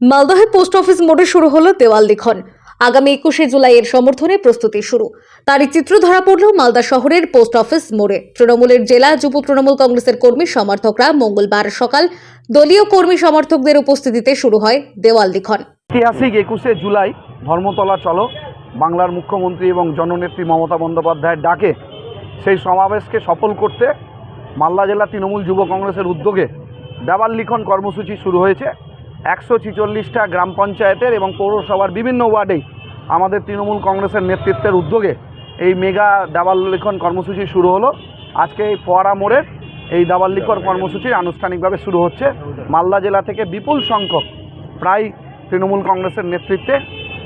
মালদহে post office মোড়ে শুরু হলো দেওয়াল লিখন। আগামী একুশে জুলাইয়ের সমর্থনে প্রস্তুতি শুরু। তারই চিত্র ধরা পড়ল মালদা শহরের পোস্ট অফিস মোড়ে। তৃণমূলের জেলা যুব তৃণমূল কংগ্রেসের কর্মী সমর্থকরা মঙ্গলবার সকাল দলীয় কর্মী সমর্থকদের উপস্থিতিতে শুরু হয় দেওয়াল লিখন। ঐতিহাসিক একুশে জুলাই ধর্মতলা চলো, বাংলার মুখ্যমন্ত্রী এবং জননেত্রী মমতা বন্দ্যোপাধ্যায়ের ডাকে সেই সমাবেশকে সফল করতে মালদা জেলা তৃণমূল যুব কংগ্রেসের উদ্যোগে দেওয়াল লিখন কর্মসূচি শুরু হয়েছে। একশো ছিচল্লিশটা গ্রাম পঞ্চায়েতের এবং পৌরসভার বিভিন্ন ওয়ার্ডেই আমাদের তৃণমূল কংগ্রেসের নেতৃত্বের উদ্যোগে এই মেগা দেওয়াল লিখন কর্মসূচি শুরু হলো। আজকে এই ফোয়ারা মোড়ের এই দেওয়াল লিখন কর্মসূচি আনুষ্ঠানিকভাবে শুরু হচ্ছে। মালদা জেলা থেকে বিপুল সংখ্যক প্রায় তৃণমূল কংগ্রেসের নেতৃত্বে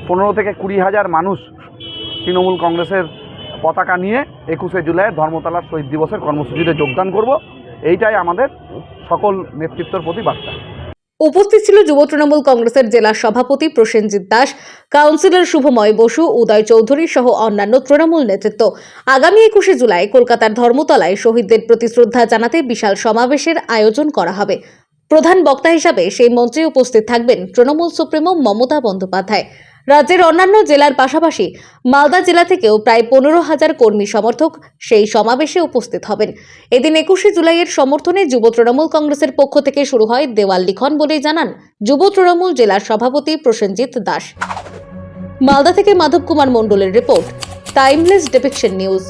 পনেরো থেকে কুড়ি হাজার মানুষ তৃণমূল কংগ্রেসের পতাকা নিয়ে একুশে জুলাই ধর্মতলার শহীদ দিবসের কর্মসূচিতে যোগদান করব। এইটাই আমাদের সকল নেতৃত্বর প্রতি বার্তা। উপস্থিত ছিল যুব তৃণমূল কংগ্রেসের জেলা সভাপতি প্রসেনজিৎ দাস, কাউন্সিলর শুভময় বসু, উদয় চৌধুরী সহ অন্যান্য তৃণমূল নেতৃত্ব। আগামী একুশে জুলাই কলকাতার ধর্মতলায় শহীদদের প্রতি শ্রদ্ধা জানাতে বিশাল সমাবেশের আয়োজন করা হবে। প্রধান বক্তা হিসাবে সেই মঞ্চে উপস্থিত থাকবেন তৃণমূল সুপ্রিমো মমতা বন্দ্যোপাধ্যায়। রাজ্যের অন্যান্য জেলার পাশাপাশি মালদা জেলা থেকেও প্রায় পনেরো হাজার কর্মী সমর্থক সেই সমাবেশে উপস্থিত হবেন। এদিন একুশে জুলাইয়ের সমর্থনে যুব তৃণমূল কংগ্রেসের পক্ষ থেকে শুরু হয় দেওয়াল লিখন বলেই জানান যুব তৃণমূল জেলার সভাপতি প্রসেনজিৎ দাস। মালদা থেকে মাধব কুমার মণ্ডলের রিপোর্ট, টাইমলেস ডেপিকশন নিউজ।